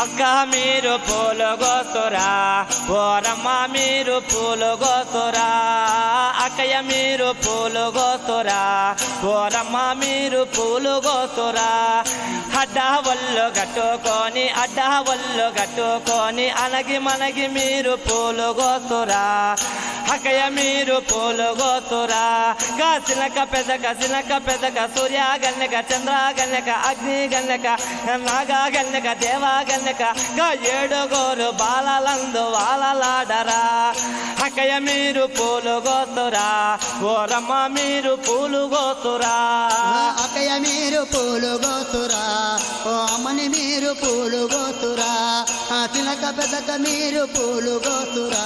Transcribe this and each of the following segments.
అక్క మీరు పూలు గోతురా ఓరమ్మ మీరు పూలు గోతురా అక్కయ్య మీరు పూలు గోతురా. ఓరమ్మ మీరు పూలు గోతురా. అడ్డా వల్లు కట్టుకొని అడ్డా వల్లు కట్టుకొని అనగి మనగి మీరు పూలు గోతురా. అక్కయ్య మీరు పూలు గోతురా. కాసినక పెదక సినక పెదక సూర్య గన్నక చంద్ర గన్నక అగ్ని గన్నక నాగా గన్నక దేవా గన్నక గా ఏడుగోరు బాలలందు వాలలాడరా. అక్కయ్య మీరు పూలు గోతురా ఓరమ్మ మీరు పూలు గోతురా అక్కయ్య మీరు పూలు గోతురా ఓ అమ్మని మీరు పూలు గోతురా తినక పెదక మీరు పూలు గోతురా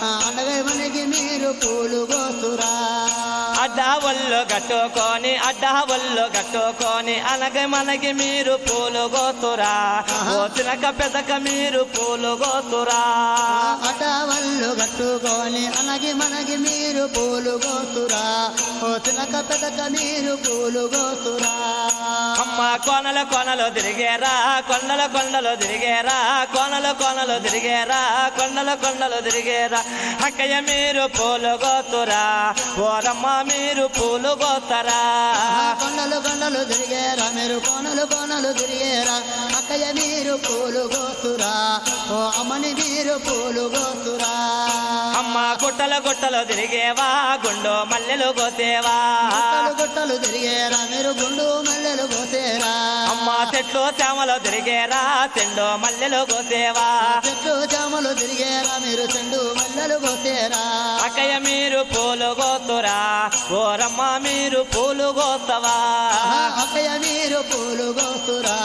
ఆ అండగా మనకి మీరు పూలు గోతురా అడ్డ ఒళ్ళు కట్టుకొని అడ్డ ఒళ్ళు కట్టుకొని అనగ మనకి మీరు పూలు గోతురా తినక పెదక మీరు పూలు గోతురా అట వల్లు కట్టుకొని అనగి మనగి మీరు నీరు పూలు గోతురా ఓ తినక పెదక మీరు పూలు గోతురా అమ్మ కొనలు కొనలు తిరిగేరా కొండల కొండలు తిరిగేరా కొనలు కొనలు తిరిగేరా కొండల కొండలు తిరిగేరా. అక్కయ్య మీరు పూలు గోతురా ఓరమ్మ మీరు పూలు గోతరా కొండలు కొండలు తిరిగేరా మీరు కోనలు కోనలు తిరిగేరా. అక్కయ్య మీరు పూలు గోతురా ఓ అమ్మని మీరు పూలు గోతురా అమ్మ గుట్టలు గుట్టలు తిరిగేవా గుండు మల్లెలు గుట్టలు గుట్టలు తిరిగేరా మీరు గుండు మల్లెలు గోసేరా అమ్మ చెట్లు చామలు తిరిగేరా చెండు మల్లెలు గోసేవా చెట్టు చామలు తిరిగేరా మీరు చెండు మల్లెలు గోసేరా అక్కయ్య మీరు పూలు గోతురా ఓరమ్మ మీరు పూలు గోతవా అక్కయ్య మీరు పూలు గోతురా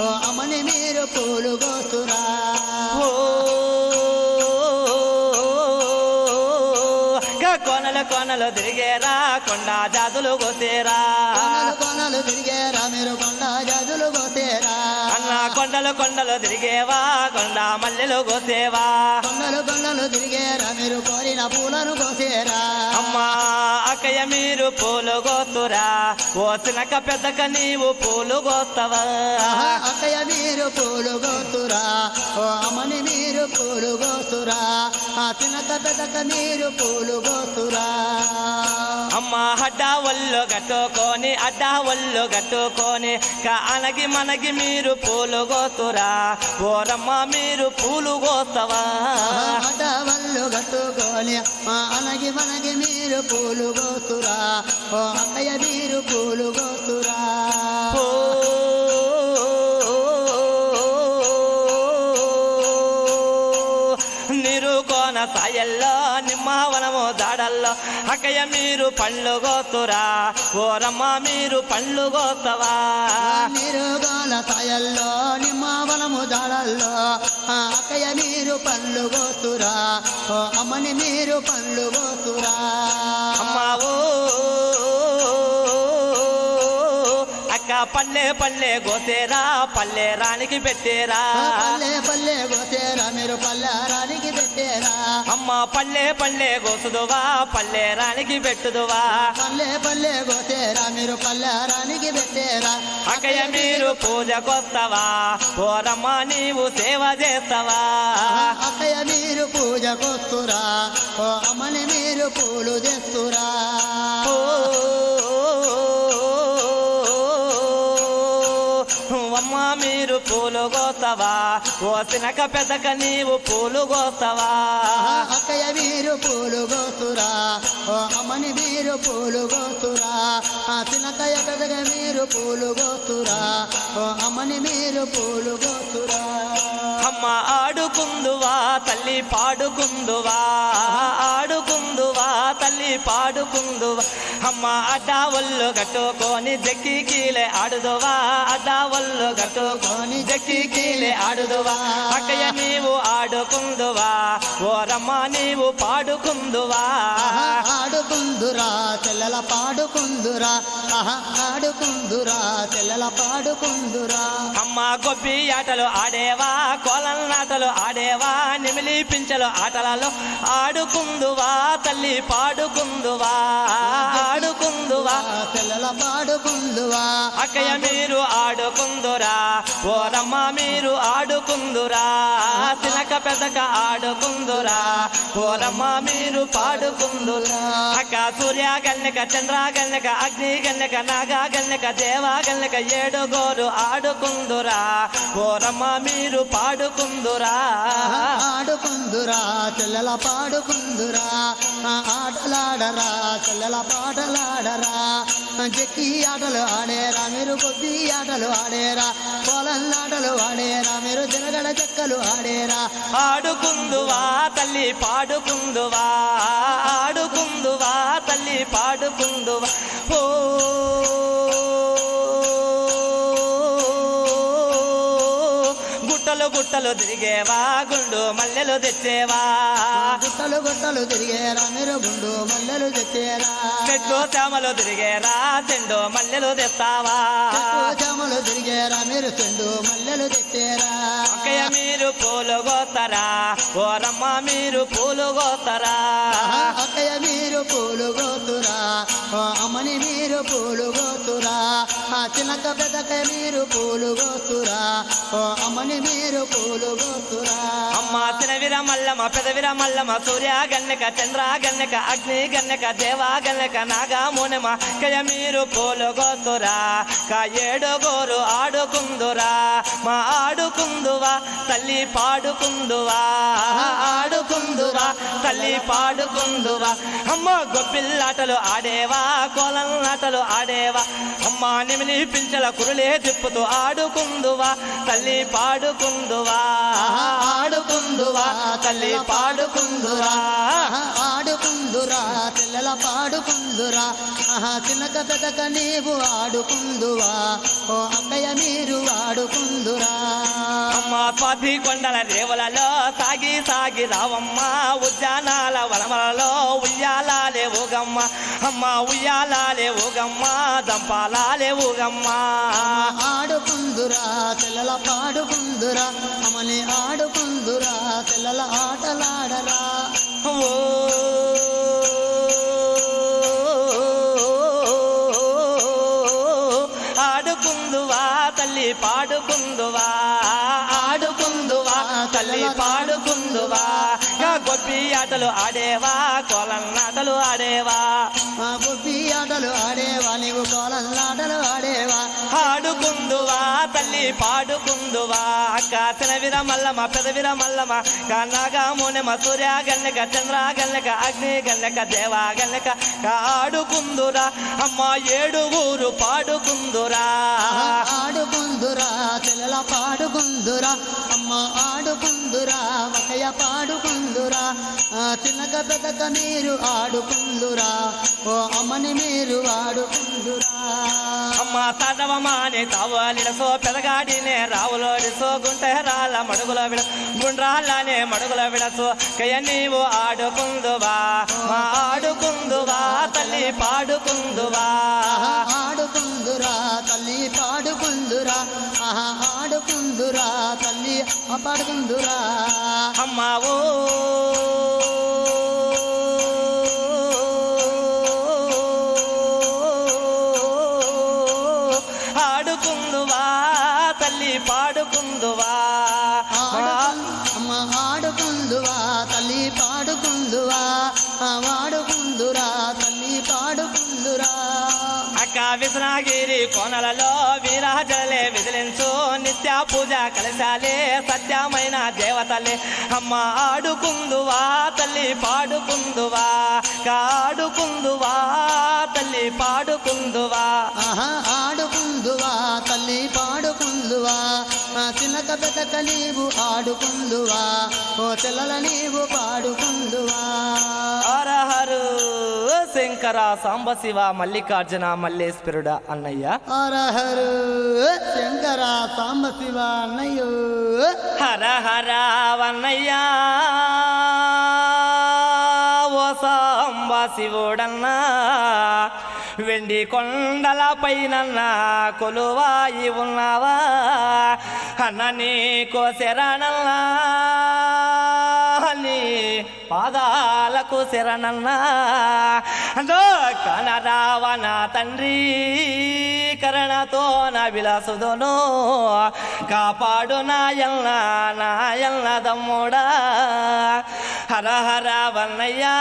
ఓ అమ్మని మీరు పూలు గోతురా కొనలు తిరిగేరా కొండ జాతులు గోసేరా కొనలు తిరిగేరా మీరు కొండ జాతులు గోసే కొండలు కొండలు తిరిగేవా కొండ మల్లెలు గోసేవా కొండలు కొండలు తిరిగేరా మీరు కోరిన పూలను కోసేరా. అమ్మా అక్కయ్య మీరు పూలు గోతురా ఓ సినక పెద్దక నీవు పూలు ఆహా, అక్కయ్య మీరు పూలు గోతురా ఓ అమ్మని మీరు పూలు గోతురా ఆ తినక పెదక మీరు పూలు గోతురా అమ్మ అడ్డ ఒళ్ళు కట్టుకొని అడ్డ ఒళ్ళు కట్టుకొని కా అనగి మనగి మీరు పూలు గోతురా ఓరమ్మ మీరు పూలు గోతవా? వల్లు కట్టుకొని ఆ అనగి మనగి మీరు పూలు గోతురా ఓ అక్కయ్య మీరు పూలు గోతురా. సాయల్లో నిమ్మవనము దాడల్లో. అక్కయ్య మీరు పళ్ళు గోతురా ఓరమ్మ మీరు పళ్ళు గోతవా? మీరు గోల సాయల్లో నిమ్మ వనము దాడల్లో అక్కయ్య మీరు పళ్ళు గోతురా ఓ అమ్మని మీరు పళ్ళు గోతురా. అమ్మావు పల్లె పల్లె గోసేరా పల్లె రానికి పెట్టేరా. పల్లె పల్లె గోసేరా మీరు పల్లెరానికి పెట్టేరా. అమ్మ పల్లె పల్లె గోసుదువా పల్లె రానికి పెట్టుదువా. పల్లె పల్లె గోసేరా మీరు పల్లెరానికి పెట్టేరా. అక్కయ్య మీరు పూజకొస్తావా ఓరమ్మ నీవు సేవ చేస్తావా. అక్కయ్య మీరు పూజ కొస్తురా ఓ అమ్మని మీరు పూలు తెస్తురా. ఓ అమ్మ మీరు పూలు గోస్తావా ఓ సినక పెద్దక నీవు పూలు గోస్తావా ఆ అక్కయ్య మీరు పూలు గోతురా ఓ అమ్మని మీరు పూలు గోతురా ఆ తినకయ్య పెద్దగా మీరు పూలు గోతురా ఓ అమ్మని మీరు పూలు గోతురా అమ్మ ఆడుకుందువా? తల్లి పాడుకుందువా? పాడుకుందువా? అమ్మ అడ్డా ఒళ్ళు కట్టుకొని జక్కి కీలే ఆడుదువా? అడ్డా ఒళ్ళు కట్టుకొని జక్కి కీలే ఆడుదువా? అక్కయ్య నీవు ఆడుకుందువా? ఓరమ్మ నీవు పాడుకుందువా? ఆడుకుందురా తెల్లల పాడుకుందురా. ఆహా ఆడుకుందురా తెల్లల పాడుకుందురా. అమ్మ గొబ్బి ఆటలు ఆడేవా? కోలల నాటలు ఆడేవా? నిమిలి పించలు ఆటలలో ఆడుకుందువా? తల్లి పాడుకుందువా ఆడుకుందువా పాడుకుందువా అక్కయ్య మీరు ఆడుకుందురా ఓరమ్మ మీరు ఆడుకుందురా తినక పెదక ఆడుకుందురా ఓరమ్మ మీరు పాడుకుందురా. అక్క సూర్య గన్నెక చంద్ర గన్నెక అగ్ని గన్నెక నాగ గన్నెక దేవ గన్నెక ఏడుగోరు ఆడుకుందురా ఓరమ్మ మీరు పాడుకుందురా. ఆడుకుందురా చెల్లెల పాడుకుందురా ఆ ఆటలాడరా చెల్లెల పాటలాడరా జక్కి ఆటలు ఆడేరా మీరు కొద్ది ఆటలు ఆడేరా. పొలం ఆటలు ఆడేరా మీరు జనగడ చెక్కలు ఆడేరా. ఆడుకుందువా తల్లి పాడుకుందువా. ఆడుకుందువా తల్లి పాడుకుందువా. ఓ గుట్టలు తిరిగేవా గుండు మల్లెలు తెచ్చేవా? గుట్టలు గుట్టలు తిరిగేరా మీరు గుండు మల్లెలు తెచ్చేరా? చెట్లు చామలు తిరిగేరా చెండు మల్లెలు తెస్తావా? చేమలు తిరిగేరా మీరు చెండు మల్లెలు తెచ్చేరా? అక్కయ్య మీరు పూలు గోతరా ఓరమ్మ మీరు పూలు గోతరా అక్కయ్య మీరు పూలు గోతురా ఓ అమ్మని మీరు పూలు గోతురా చిన్నక పెద్దక మీరు పూలు గోతురా ఓ అమ్మని మీరు పూలు అమ్మ తినవిర మల్లమ్మ పెదవిర మల్లమ్మ సూర్య గన్నెక చంద్ర గన్నెక అగ్ని గన్నెక దేవ గన్నెక నాగా మునమ కయ మీరు పూలు గోతురా ఏడుగోరు ఆడుకుందురా మా ఆడుకుందువా తల్లి పాడుకుందువా ఆడుకుందువా తల్లి పాడుకుందువా అమ్మ గొప్పిల్లాటలు ఆడేవా కోలలాటలు ఆడేవా అమ్మ నిమిలి పించల కురులే తిప్పుతూ ఆడుకుందువా తల్లి పాడుకుందువా ఆడుకుందువా తల్లి పాడుకుందువా. ఆహా, ఆడుకుందురా తెల్లల పాడుకుందురా. ఆహా చిన్నక పెద్దక నీవు ఆడుకుందువా. ఓ అక్కయ్య మీరు ఆడుకుందురా. అమ్మ స్వాతి కొండల రేవులలో సాగి సాగి రావమ్మ ఉద్యానాల వనమలలో ఊగమ్మ అమ్మ ఉయ్యాలాలే ఊగమ్మ దంపాలాలే ఊగమ్మ ఆడుకుందురా తెల్లల పాడుకుందురా అమని ఆడుకుందురా తెల్లల ఆటలా ఆటలు ఆడేవా? కోలన్నాటలు ఆడేవా? మా బుద్ధి ఆటలు ఆడేవా? నీవు కోలలాటలు పాడుకుందువా తల్లి పాడుకుందువా? అక్క తినవిర మల్లమ్మ పెదవిర మల్లమ కన్నగా మునెమ సూర్య గల్లక చంద్ర గల్లక అగ్ని గన్నెక దేవా గన్నెక ఆడుకుందురా. అమ్మ ఏడుగురు పాడుకుందురా. ఆడుకుందురా తెల్ల పాడుకుందురా. అమ్మ ఆడుకుందురా ఒకయ పాడుకుందురా. తినక పెదక మీరు ఆడుకుందురా. ఓ అమ్మని మీరు ఆడుకుందురా. అమ్మ తడవమాని తావలిడసో పెదగాడినే రావులోడిసో గుంటెరాల మడుగుల విడ గుండ్రాళ్ళనే మడుగుల విడసో కయ నీవు ఆడుకుందువా మా ఆడుకుందువా తల్లి పాడుకుందువా. ఆడుకుందురా తల్లి పాడుకుందురా. ఆహా ఆడుకుందురా తల్లి పాడుకుందురా. అమ్మావో. పాడుకుందువా? అమ్మ ఆడుకుందువా తల్లి పాడుకుందువా వాడు అక్క విశ్రాగిరి కోనలలో వీరాజలే విదిలించు నిత్య పూజ కలశాలే సత్యమైన దేవతలే. అమ్మ ఆడుకుందువా తల్లి పాడుకుందువా? కాడుకుందువా తల్లి పాడుకుందువా? ఆహా ఆడుకుందువా తల్లి పాడుకుందువా? ఆ చిన్నక పెద్దక నీవు ఆడుకుందువా? ఓ తెల్లల నీవు పాడుకుందువా? శంకర సాంబశివ మల్లికార్జున మల్లేశ్వరుడ అన్నయ్య. హరహరు శంకర సాంబశివ అన్నయ్యో. హర హర వన్నయ్య. ఓ సాంబ శివుడన్నా వెండి కొండల పైన కొలువాయి ఉన్నావా? అన్న నీకో శరణల్లా పాదాలకు శరణన్నా. అందో కనరావన తండ్రి కరణతో నా విలాసుదోను కాపాడు నాయల్ల నాయల్ల తమ్ముడా. హర హర వన్నయ్యా.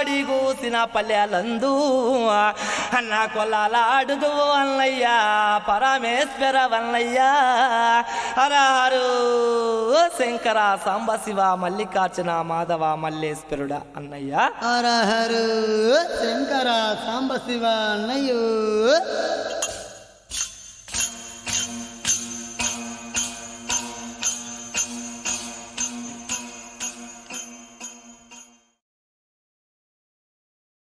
కోడి పల్లెలందు అన్న కొల్లాలాడుదు అన్నయ్యా పరమేశ్వర వన్నయ్యా. హరహరు శంకర సాంబ శివ మల్లికార్జున మాధవ మల్లేశ్వరుడ అన్నయ్య. హరహరు శంకర సాంబ శివ అన్నయ్యో.